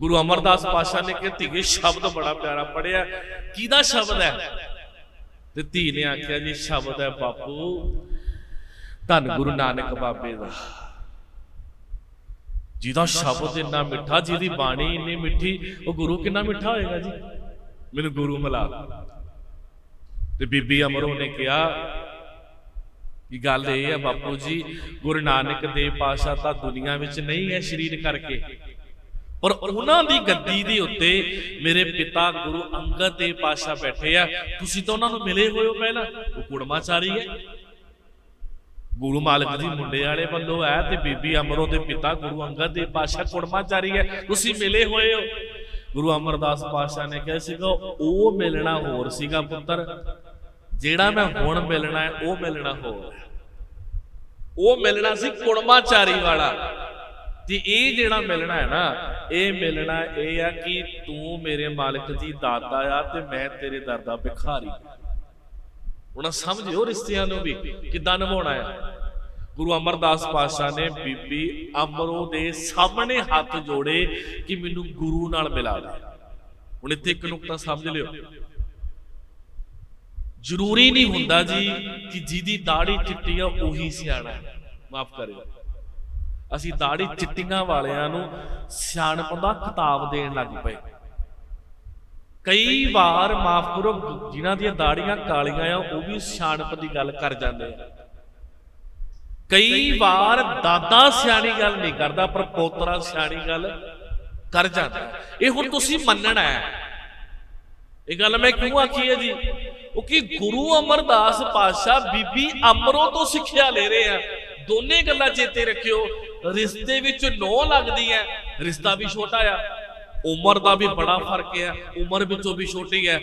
ਗੁਰੂ ਅਮਰਦਾਸ ਪਾਸ਼ਾ ਨੇ ਕਿ ਧੀਏ, ਸ਼ਬਦ ਬੜਾ ਪਿਆਰਾ ਪੜਿਆ ਕਿਹਦਾ ਸ਼ਬਦ ਹੈ? ਤੇ ਧੀ ਨੇ ਆਖਿਆ ਜੀ, ਸ਼ਬਦ ਹੈ ਬਾਪੂ, ਧੰਨ ਗੁਰੂ ਨਾਨਕ ਬਾਬੇ ਦਾ। ਜਿਹਦਾ ਸ਼ਬਦ ਇੰਨਾ ਮਿੱਠਾ, ਜਿਹਦੀ ਬਾਣੀ ਇੰਨੀ ਮਿੱਠੀ, ਉਹ ਗੁਰੂ ਕਿੰਨਾ ਮਿੱਠਾ ਹੋਏਗਾ ਜੀ? ਮੈਨੂੰ ਗੁਰੂ ਮਿਲਾ ਤੇ ਬੀਬੀ ਅਮਰੋ ਨੇ ਕਿਹਾ, ਕਿ ਗੱਲ ਇਹ ਹੈ ਬਾਪੂ ਜੀ, ਗੁਰੂ ਨਾਨਕ ਦੇਵ ਪਾਸ਼ਾ ਤਾਂ ਦੁਨੀਆ ਵਿੱਚ ਨਹੀਂ ਹੈ ਸਰੀਰ ਕਰਕੇ। ਔਰ ਉਹਨਾਂ ਦੀ ਗੱਦੀ ਦੇ ਉੱਤੇ ਮੇਰੇ ਪਿਤਾ ਗੁਰੂ ਅੰਗਦ ਦੇਵ ਪਾਸ਼ਾ ਬੈਠੇ ਆ। ਤੁਸੀਂ ਤਾਂ ਉਹਨਾਂ ਨੂੰ ਮਿਲੇ ਹੋਏ ਹੋ ਪਹਿਲਾਂ। ਉਹ ਕੁੜਮਾਚਾਰੀ ਹੈ। ਗੁਰੂ ਮਾਲਕ ਜੀ ਮੁੰਡੇ ਵਾਲੇ ਵੱਲੋਂ ਹੈ ਤੇ ਬੀਬੀ ਅਮਰੋ ਦੇ ਪਿਤਾ ਗੁਰੂ ਅੰਗਦ ਦੇਵ ਪਾਸ਼ਾ ਕੁੜਮਾਚਾਰੀ ਹੈ। ਤੁਸੀਂ ਮਿਲੇ ਹੋਏ ਹੋ। ਗੁਰੂ ਅਮਰਦਾਸ ਪਾਸ਼ਾ ਨੇ ਕਿਹਾ ਸੀਗਾ, ਉਹ ਮਿਲਣਾ ਹੋਰ ਸੀਗਾ ਪੁੱਤਰ। ਜਿਹੜਾ ਮੈਂ ਹੁਣ ਮਿਲਣਾ ਹੈ, ਉਹ ਮਿਲਣਾ ਹੋਰ ਹੈ। ਉਹ ਮਿਲਣਾ ਸੀ ਕੁੜਮਾਚਾਰੀ ਵਾਲਾ। ਤੇ ਇਹ ਜਿਹੜਾ ਮਿਲਣਾ ਹੈ ਨਾ ਇਹ ਮਿਲਣਾ ਇਹ ਆ ਕਿ ਤੂੰ ਮੇਰੇ ਮਾਲਕ ਦੀ ਦਾਤਾ ਆ ਤੇ ਮੈਂ ਤੇਰੇ ਦਰ ਦਾ ਭਿਖਾਰੀ ਹੁਣ ਸਮਝਿਓ ਰਿਸ਼ਤਿਆਂ ਨੂੰ ਵੀ ਕਿੱਦਾਂ ਨਿਭਾਉਣਾ ਹੈ ਗੁਰੂ ਅਮਰਦਾਸ ਪਾਤਸ਼ਾਹ ਨੇ ਬੀਬੀ ਅਮਰੋ ਦੇ ਸਾਹਮਣੇ ਹੱਥ ਜੋੜੇ ਕਿ ਮੈਨੂੰ ਗੁਰੂ ਨਾਲ ਮਿਲਾ ਦੇ। ਹੁਣ ਇੱਥੇ ਇੱਕ ਨੁਕਤਾ ਸਮਝ ਲਿਓ। ਜ਼ਰੂਰੀ ਨਹੀਂ ਹੁੰਦਾ ਜੀ ਕਿ ਜਿਹਦੀ ਦਾੜੀ ਚਿੱਟੀ ਆ ਉਹੀ ਸਿਆਣਾ ਮਾਫ ਕਰਿਓ। ਅਸੀਂ ਦਾੜੀ ਚਿੱਟੀਆਂ ਵਾਲਿਆਂ ਨੂੰ ਸਿਆਣਪ ਦਾ ਖਿਤਾਬ ਦੇਣ ਲੱਗ ਪਏ। ਕਈ ਵਾਰ, ਮਾਫ ਕਰੋ, ਜਿਨ੍ਹਾਂ ਦੀਆਂ ਦਾੜੀਆਂ ਕਾਲੀਆਂ ਆ, ਉਹ ਵੀ ਸਿਆਣਪ ਦੀ ਗੱਲ ਕਰ ਜਾਂਦੇ ਕਈ ਵਾਰ ਦਾਦਾ ਸਿਆਣੀ ਗੱਲ ਨਹੀਂ ਕਰਦਾ, ਪਰ ਪੋਤਰਾ ਸਿਆਣੀ ਗੱਲ ਕਰ ਜਾਂਦਾ ਇਹ ਹੁਣ ਤੁਸੀਂ ਮੰਨਣਾ ਹੈ। ਇਹ ਗੱਲ ਮੈਂ ਕਿਉਂ ਆਖੀ ਹੈ ਜੀ? ਉਹ ਕਿ ਗੁਰੂ ਅਮਰਦਾਸ ਪਾਤਸ਼ਾਹ ਬੀਬੀ ਅਮਰੋ ਤੋਂ ਸਿੱਖਿਆ ਲੈ ਰਹੇ ਆ। ਦੋਨੇ ਗੱਲਾਂ ਚੇਤੇ ਰੱਖਿਓ। ਰਿਸ਼ਤੇ ਵਿੱਚ ਨੋ ਲੱਗਦੀ ਹੈ, ਰਿਸ਼ਤਾ ਵੀ ਛੋਟਾ ਆ, ਉਮਰ ਦਾ ਵੀ ਬੜਾ ਫ਼ਰਕ ਹੈ ਉਮਰ ਵਿੱਚੋਂ ਵੀ ਛੋਟੀ ਹੈ।